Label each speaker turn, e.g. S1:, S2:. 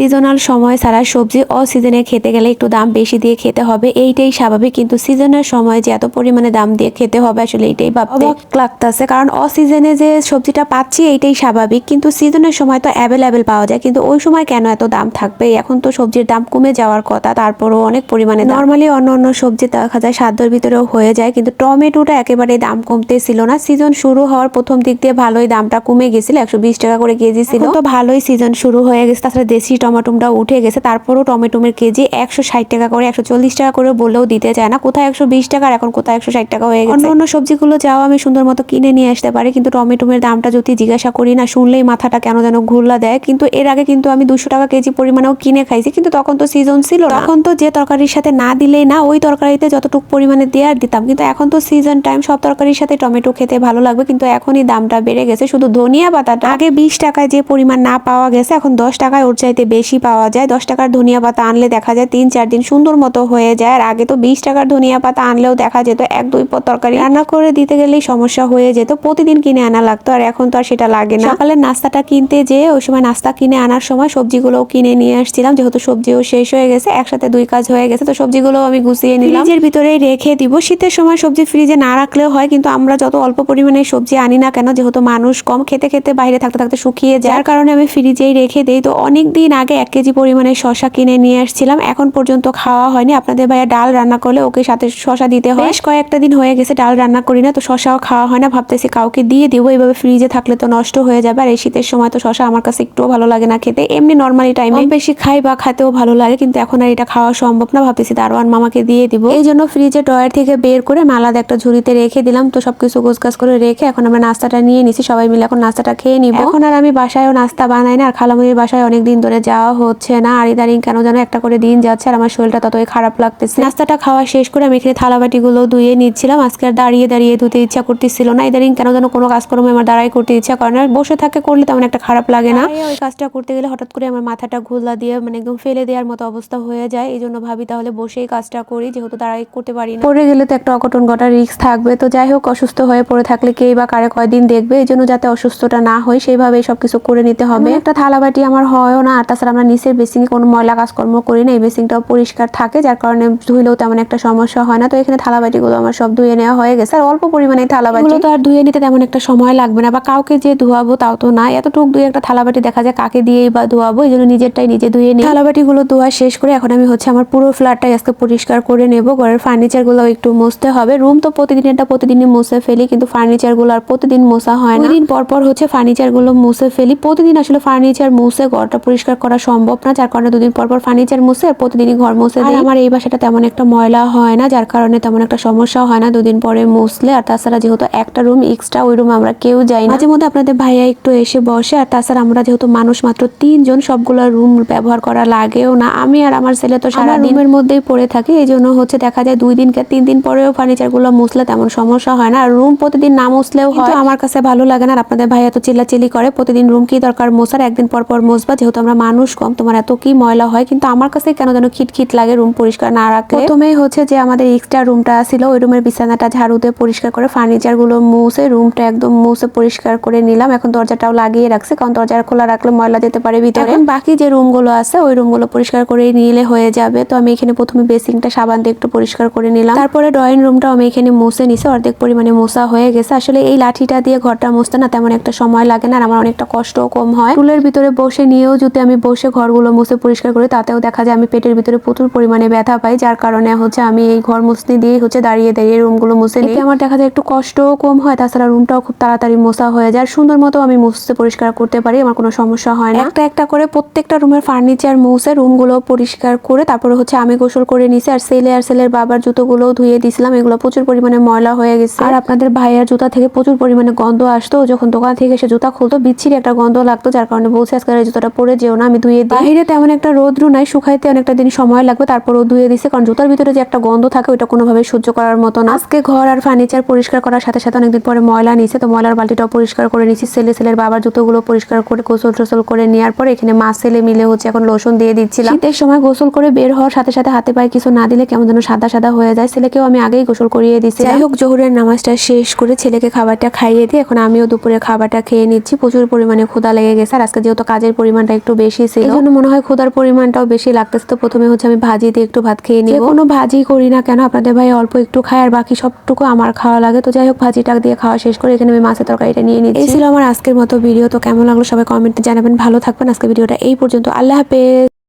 S1: Seasonal সময় ছাড়া সবজি অসিজনে খেতে গেলে একটু দাম বেশি দিয়ে খেতে হবে। এইটাই স্বাভাবিক কিন্তু সিজনের সময় যে এত পরিমাণে দাম দিয়ে খেতে হবে আসলে এইটাই অবাক লাগতেছে কারণ অসিজনে যে সবজিটা পাচ্ছি এইটাই স্বাভাবিক কিন্তু সিজনের সময় তো অ্যাভেলেবেল পাওয়া যায় কিন্তু ওই সময় কেন এত দাম থাকবে? এখন তো সবজির দাম কমে যাওয়ার কথা তারপরও অনেক পরিমাণে নর্মালি অন্য অন্য সবজি দেখা যায় সাধ্যের ভিতরেও হয়ে যায় কিন্তু টমেটোটা একেবারে দাম কমতে ছিল না। সিজন শুরু হওয়ার প্রথম দিক দিয়ে ভালোই দামটা কমে গেছিল একশো বিশ টাকা করে কেজি ছিল। তো ভালোই সিজন শুরু হয়ে গেছে তাছাড়া দেশি টমেটোমটা উঠে গেছে তারপরও টমেটোমের কেজি একশো ষাট টাকা করে একশো চল্লিশ টাকা করে বললেও দিতে চায় না। কোথায় একশো বিশ টাকা আর এখন কোথায় একশো ষাট টাকা হয়ে গেছে। অন্য অন্য সবজিগুলো যাও আমি সুন্দর মতো কিনে নিয়ে আসতে পারি কিন্তু টমেটোমের দামটা যদি জিজ্ঞাসা করি না শুনলেই মাথাটা কেন যেন ঘুরলা দেয়। কিন্তু এর আগে কিন্তু আমি দুশো টাকা কেজি পরিমাণেও কিনে খাইছি কিন্তু তখন তো সিজন ছিল না। তখন তো যে তরকারির সাথে না দিলেই না ওই তরকারিতে যতটুকু পরিমাণে দেওয়ার দিতাম। কিন্তু এখন তো সিজন টাইম সব তরকারির সাথে টমেটো খেতে ভালো লাগবে কিন্তু এখনই দামটা বেড়ে গেছে। শুধু ধনিয়া পাতাটা আগে বিশ টাকায় যে পরিমাণ না পাওয়া গেছে এখন দশ টাকায় ওর চাইতে বেশি পাওয়া যায়। দশ টাকার ধনিয়া পাতা আনলে দেখা যায় তিন চার দিন সুন্দর মতো হয়ে যায়। আর আগে তো বিশ টাকার ধনিয়া পাতা আনলেও দেখা যেত এক, দুই পদ তরকারি রান্না করে দিতে গেলেই সমস্যা হয়ে যেত। প্রতিদিন কিনে আনা লাগতো আর এখন তো আর সেটা লাগে না। সকালের নাস্তাটা কিনতে যেয়ে ওই সময় নাস্তা কিনে আনার সময় সবজিগুলোও কিনে নিয়ে আসছিলাম। যেহেতু সবজিও শেষ হয়ে গেছে, একসাথে দুই কাজ হয়ে গেছে, তো সবজিগুলো আমি গুছিয়ে নিলাম। ফ্রিজের ভিতরেই রেখে দিব। শীতের সময় সবজি ফ্রিজে না রাখলেও হয়, কিন্তু আমরা যত অল্প পরিমাণে সবজি আনি না কেন, যেহেতু মানুষ কম খেতে খেতে বাইরে থাকতে থাকতে শুকিয়ে যার কারণে আমি ফ্রিজেই রেখে দিই। তো অনেক দিন আগে এক কেজি পরিমাণে শশা কিনে নিয়ে আসছিলাম। এখন পর্যন্ত খাওয়া হয়নি। আপনাদের ভাইয়া ডাল রান্না করলে ওকে সাথে শশা দিতে হয়। বেশ কয়েকটা দিন হয়ে গেছে ডাল রান্না করি না তো শশাও খাওয়া হয় না। ভাবতেছি কাউকে দিয়ে দিব। এইভাবে ফ্রিজে থাকলে তো নষ্ট হয়ে যাবে। আর এই শীতের সময় তো শশা আমার কাছে একটুও ভালো লাগে না খেতে। এমনি নর্মালি টাইমে বেশি খাই বা খাতেও ভালো লাগে কিন্তু এখন আর এটা খাওয়া সম্ভব না। ভাবতেছি দারোয়ান মামাকে দিয়ে দিব। এই জন্য ফ্রিজে ড্রয়ার থেকে বের করে আমি আলাদা একটা ঝুড়িতে রেখে দিলাম। তো সবকিছু গোছগাছ করে রেখে এখন আমরা নাস্তাটা নিয়ে নিছি। সবাই মিলে এখন নাস্তাটা খেয়ে নিব। এখন আর আমি বাসায়ও নাস্তা বানাই না। আর খালামুনির বাসায় অনেক দিন ধরে যাওয়া হচ্ছে না আর ইদারিং কেন যেন একটা করে দিন যাচ্ছে আর আমার শরীরটা ততই খারাপ লাগতেছে। নাস্তাটা খাওয়া শেষ করে আমি এখানে থালাবাটি গুলো ধুয়ে নিচ্ছিলাম। আজকে আর দাঁড়িয়ে দাঁড়িয়ে ধুতে ইচ্ছা করতেছিল না। ইদারিং কেন যেন কোনো কাজকর্ম আমার দাঁড়াই করতে ইচ্ছা করে না। বসে থাকে করলে তেমন একটা খারাপ লাগে না। ওই কাজটা করতে গেলে হঠাৎ করে আমার মাথাটা ঘুরলা দিয়ে মানে একদম ফেলে দেওয়ার মতো অবস্থা হয়ে যায়। এই জন্য ভাবি তাহলে বসেই কাজটা করি যেহেতু দাঁড়াই করতে পারি না। পড়ে গেলে তো একটা অঘটন ঘটার রিস্ক থাকবে। তো যাই হোক অসুস্থ হয়ে পড়ে থাকলে কে বা কারে কয়দিন দেখবে। এই জন্য যাতে অসুস্থটা না হয় সেইভাবে সবকিছু করে নিতে হবে। একটা থালাবাটি আমার হয়ও না আর তাছাড়া আমরা নিচের বেসিংয়ে কোনো ময়লা কাজকর্ম করি না এই বেসিংটাও পরিষ্কার থাকে যার কারণে ধুইলেও তেমন একটা সমস্যা হয় না। তো এখানে থালাবাটিগুলো আমার সব ধুয়ে নেওয়া হয়ে গেছে। আর অল্প পরিমাণে থালাবাটি তো আর ধুয়ে নিতে তেমন একটা সময় লাগবে না বা কাউকে যে ধোয়াবো তাও তো না এতটুকু দুই একটা থালাবাটি দেখা যায় কাকে দিয়েই বা ধোয়াবো এই জন্য নিজেরটাই নিজে ধুয়ে নিই। থালাবাটিগুলো ধোয়া শেষ করে এখন আমি হচ্ছে আমার পুরো ফ্ল্যাটটাই আজকে পরিষ্কার করে নেব। ঘরের ফার্নিচারগুলো একটু মুছতে হবে। রুম তো প্রতিদিন এটা প্রতিদিনই মুছে ফেলি কিন্তু ফার্নিচারগুলো আর প্রতিদিন মোছা হয় না। দিন পর পর হচ্ছে ফার্নিচারগুলো মুছে ফেলি। প্রতিদিন আসলে ফার্নিচার মুছে ঘরটা পরিষ্কার করা সম্ভব না যার কারণে দুদিন পর পর ফার্নিচার মুছে প্রতিদিনই ঘর মুছে দিই। আমার এই বাসাটা তেমন একটা ময়লা হয় না যার কারণে তেমন একটা সমস্যা হয় না দুদিন পরে মুছলে। আর তাছাড়া যেহেতু একটা রুম এক্সট্রা ওই রুমে আমরা কেউ যাই না। মাঝে মধ্যে আপনাদের ভাইয়া একটু এসে বসে আর তাছাড়া আমরা যেহেতু মানুষ মাত্র তিনজন সবগুলো রুম ব্যবহার করা লাগেও না। আমি আর আমার ছেলে তো সারা রুমের মধ্যেই পড়ে থাকি এই জন্য হচ্ছে দেখা যায় দুই দিন কে তিন দিন পরেও ফার্নিচারগুলো মুছলে তেমন সমস্যা হয় না। আর রুম প্রতিদিন না মুছলেও হয়। আমার কাছে ভালো লাগে না আর আপনাদের ভাইয়া তো চিল্লাচিল্লি করে প্রতিদিন রুম কি দরকার মোছার একদিন পর পর মুছবা। যেহেতু আমরা মানুষ কম, তোমার এত কি ময়লা হয়? কিন্তু আমার কাছে কেন যেন খিটখিট লাগে রুম পরিষ্কার না রাখলে। প্রথমেই হচ্ছে যে আমাদের এক্সট্রা রুমটা ছিল, ওই রুমের বিছানাটা ঝাড়ুতে পরিষ্কার করে ফার্নিচারগুলো মুছে রুমটা একদম মুছে পরিষ্কার করে নিলাম। এখন দরজাটাও লাগিয়ে রাখছে, কারণ দরজা খোলা রাখলে ময়লা যেতে পারে ভিতরে। এখন বাকি যে রুমগুলো আছে, ওই রুমগুলো পরিষ্কার করে নিলে হয়ে যাবে। তো আমি এখানে প্রথমে বেসিংটা সাবান দিয়ে একটু পরিষ্কার করে নিলাম। তারপরে ড্রয়িং রুমটাও আমি এখানে মুছে নিছি, অর্ধেক পরিমাণে মোছা হয়ে গেছে। আসলে এই লাঠিটা দিয়ে ঘরটা মুছতে না তেমন একটা সময় লাগে না, আর আমার অনেকটা কষ্টও কম হয়। টুলের ভিতরে বসে নিয়েও যদি আমি বসে ঘরগুলো মুছে পরিষ্কার করি তাতেও দেখা যায় আমি পেটের ভিতরে প্রচুর পরিমাণে ব্যথা পাই যার কারণে হচ্ছে আমি এই ঘর মুছনি দিয়ে হচ্ছে দাঁড়িয়ে দাঁড়িয়ে রুমগুলো মুছে নিই। আমার দেখা যায় একটু কষ্টও কম হয় তাছাড়া রুমটাও খুব তাড়াতাড়ি মোছা হয়ে যায়। সুন্দর মতো আমি মুছতে পরিষ্কার করতে পারি আমার কোনো সমস্যা হয় না। একটা একটা করে প্রত্যেকটা রুমের ফার্নিচার মুছে রুমগুলো পরিষ্কার করে তারপরে হচ্ছে আমি গোসল করে নিছি আর সেলে আর সেলের বাবার জুতোগুলো ধুয়ে দিছিলাম এগুলো প্রচুর পরিমাণে ময়লা হয়ে গেছে। আর আপনাদের ভাইয়ের জুতা থেকে প্রচুর পরিমাণে গন্ধ আসতো যখন দোকান থেকে এসে জুতা খুলতো বিচ্ছিরি একটা গন্ধ লাগতো যার কারণে বলছে আজকে এই জুতাটা পরে যেও না আমি ধুয়ে দিই। বাইরে তেমন একটা রোদ্রু নাই শুকাইতে অনেকটা দিন সময় লাগবে তারপর ও ধুয়ে দিছে কারণ জুতার ভিতরে যে একটা গন্ধ থাকে ওটা কোনোভাবে সহ্য করার মতো না। আজকে ঘর আর ফার্নিচার পরিষ্কার করার সাথে সাথে অনেকদিন পরে ময়লা নিছে তো ময়লার বালতিটাও পরিষ্কার করে নিছি ছেলে ছেলের বাবার জুতোগুলো পরিষ্কার করে গোসল টোসল করে নেওয়ার পর এখানে মা ছেলে মিলে হচ্ছে এখন লোশন দিয়ে দিচ্ছিলাম। শীতের সময় গোসল করে বের হওয়ার সাথে সাথে হাতে পায়ে কিছু না দিলে কেমন যেন সাদা সাদা হয়ে যায়। ছেলেকেও আমি আগেই গোসল করিয়ে দিচ্ছি যাই হোক জোহরের নামাজটা শেষ করে ছেলেকে খাবারটা খাইয়ে দিয়ে এখন আমিও দুপুরে খাবারটা খেয়ে নিচ্ছি। প্রচুর পরিমাণে ক্ষুধা লেগে গেছে আর আজকে যেহেতু কাজের পরিমাণটা একটু বেশি লাগতেছিল এই জন্য মনে হয় খোদার পরিমাণটাও বেশি লাগতেছে। তো প্রথমে হচ্ছে আমি ভাজি দিয়ে একটু ভাত খেয়ে নিই কোনো ভাজি করি না কেন আপনাদের ভাই অল্প একটু খায় আর বাকি সবটুকু আমার খাওয়া লাগে। তো যাই হোক ভাজিটা দিয়ে খাওয়া শেষ করে এখানে আমি মাছের তরকারিটা নিয়ে নিচ্ছি। এই ছিল আমার আজকের মতো ভিডিও। তো কেমন লাগল সবাই কমেন্টে জানাবেন। ভালো থাকবেন। আজকে ভিডিওটা এই পর্যন্ত। আল্লাহ হাফেজ।